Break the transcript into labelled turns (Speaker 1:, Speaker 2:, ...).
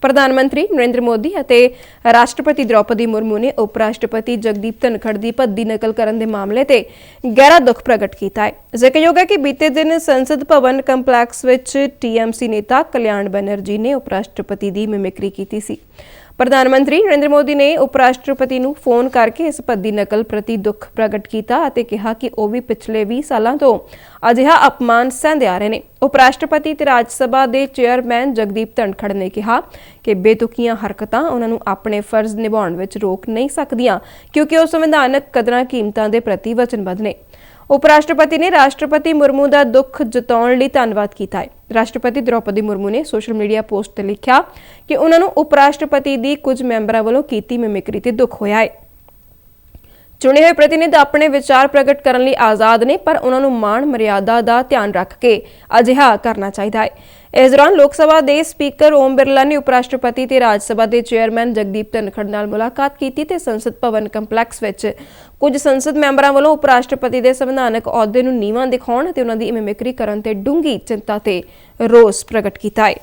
Speaker 1: ਪ੍ਰਧਾਨ ਮੰਤਰੀ ਨਰਿੰਦਰ ਮੋਦੀ ਅਤੇ ਰਾਸ਼ਟਰਪਤੀ ਦ੍ਰੌਪਦੀ ਮੁਰਮੂ ਨੇ ਉਪ ਰਾਸ਼ਟਰਪਤੀ ਜਗਦੀਪ ਧਨਖੜ ਦੀ ਭੱਦੀ ਨਕਲ ਕਰਨ ਦੇ ਮਾਮਲੇ ਤੇ ਗਹਿਰਾ ਦੁੱਖ ਪ੍ਰਗਟ ਕੀਤਾ ਹੈ। ਜ਼ਿਕਰਯੋਗ ਹੈ ਕਿ ਬੀਤੇ ਦਿਨ ਸੰਸਦ ਭਵਨ ਕੰਪਲੈਕਸ ਵਿੱਚ ਟੀਐਮਸੀ ਨੇਤਾ ਕਲਿਆਣ ਬੈਨਰਜੀ ਨੇ ਉਪ ਰਾਸ਼ਟਰਪਤੀ ਦੀ ਮਿਮਿਕਰੀ ਕੀਤੀ ਸੀ। ਪ੍ਰਧਾਨ ਮੰਤਰੀ ਨਰਿੰਦਰ ਮੋਦੀ ਨੇ ਉਪ ਰਾਸ਼ਟਰਪਤੀ ਨੂੰ ਫੋਨ ਕਰਕੇ ਇਸ ਭੱਦੀ ਨਕਲ ਪ੍ਰਤੀ ਦੁੱਖ ਪ੍ਰਗਟ ਕੀਤਾ ਅਤੇ ਕਿਹਾ ਕਿ ਉਹ ਵੀ ਪਿਛਲੇ 20 ਸਾਲਾਂ ਤੋਂ ਅਜਿਹਾ ਅਪਮਾਨ ਸਹਿੰਦੇ ਆ ਰਹੇ ਨੇ। ਉਪ ਰਾਸ਼ਟਰਪਤੀ ਤੇ ਰਾਜ ਸਭਾ ਦੇ ਚੇਅਰਮੈਨ ਜਗਦੀਪ ਧਨਖੜ ਨੇ ਕਿਹਾ ਕਿ ਬੇਤੁਕੀਆਂ ਹਰਕਤਾਂ ਉਹਨਾਂ ਨੂੰ ਆਪਣੇ ਫਰਜ਼ ਨਿਭਾਉਣ ਵਿੱਚ ਰੋਕ ਨਹੀਂ ਸਕਦੀਆਂ, ਕਿਉਂਕਿ ਉਹ ਸੰਵਿਧਾਨਕ ਕਦਰਾਂ ਕੀਮਤਾਂ ਦੇ ਪ੍ਰਤੀ ਵਚਨਬੱਧ ਨੇ। ਉਪ ਰਾਸ਼ਟਰਪਤੀ ਨੇ ਰਾਸ਼ਟਰਪਤੀ ਮੁਰਮੂ ਦਾ ਦੁੱਖ ਜਤਾਉਣ ਲਈ ਧੰਨਵਾਦ ਕੀਤਾ ਹੈ। ਰਾਸ਼ਟਰਪਤੀ ਦ੍ਰੋਪਦੀ ਮੁਰਮੂ ਨੇ ਸੋਸ਼ਲ ਮੀਡੀਆ ਪੋਸਟ ਤੇ ਲਿਖਿਆ ਕਿ ਉਹਨਾਂ ਨੂੰ ਉਪ ਰਾਸ਼ਟਰਪਤੀ ਦੀ ਕੁਝ ਮੈਂਬਰਾਂ ਵੱਲੋਂ ਕੀਤੀ ਮਿਮਿਕਰੀ ਤੇ ਦੁੱਖ ਹੋਇਆ ਹੈ। ਚੁਣੇ ਹੋਏ ਪ੍ਰਤੀਨਿਧ ਆਪਣੇ ਵਿਚਾਰ ਪ੍ਰਗਟ ਕਰਨ ਲਈ ਆਜ਼ਾਦ ਨੇ, ਪਰ ਉਹਨਾਂ ਨੂੰ ਮਾਣ ਮਰਿਆਦਾ ਦਾ ਧਿਆਨ ਰੱਖ ਕੇ ਅਜਿਹਾ ਕਰਨਾ ਚਾਹੀਦਾ ਹੈ। ਇਸ ਦੌਰਾਨ ਲੋਕ ਸਭਾ ਦੇ ਸਪੀਕਰ ਓਮ ਬਿਰਲਾ ਨੇ ਉਪ ਰਾਸ਼ਟਰਪਤੀ ਤੇ ਰਾਜ ਸਭਾ ਦੇ ਚੇਅਰਮੈਨ ਜਗਦੀਪ ਧਨਖੜ ਨਾਲ ਮੁਲਾਕਾਤ ਕੀਤੀ ਤੇ ਸੰਸਦ ਭਵਨ ਕੰਪਲੈਕਸ ਵਿੱਚ ਕੁਝ ਸੰਸਦ ਮੈਂਬਰਾਂ ਵੱਲੋਂ ਉਪ ਰਾਸ਼ਟਰਪਤੀ ਦੇ ਸੰਵਿਧਾਨਕ ਅਹੁਦੇ ਨੂੰ ਨੀਵਾਂ ਦਿਖਾਉਣ ਅਤੇ ਉਹਨਾਂ ਦੀ ਮਿਮਿਕਰੀ ਕਰਨ ਤੇ ਡੂੰਗੀ ਚਿੰਤਾ ਤੇ ਰੋਸ ਪ੍ਰਗਟ ਕੀਤਾ ਹੈ।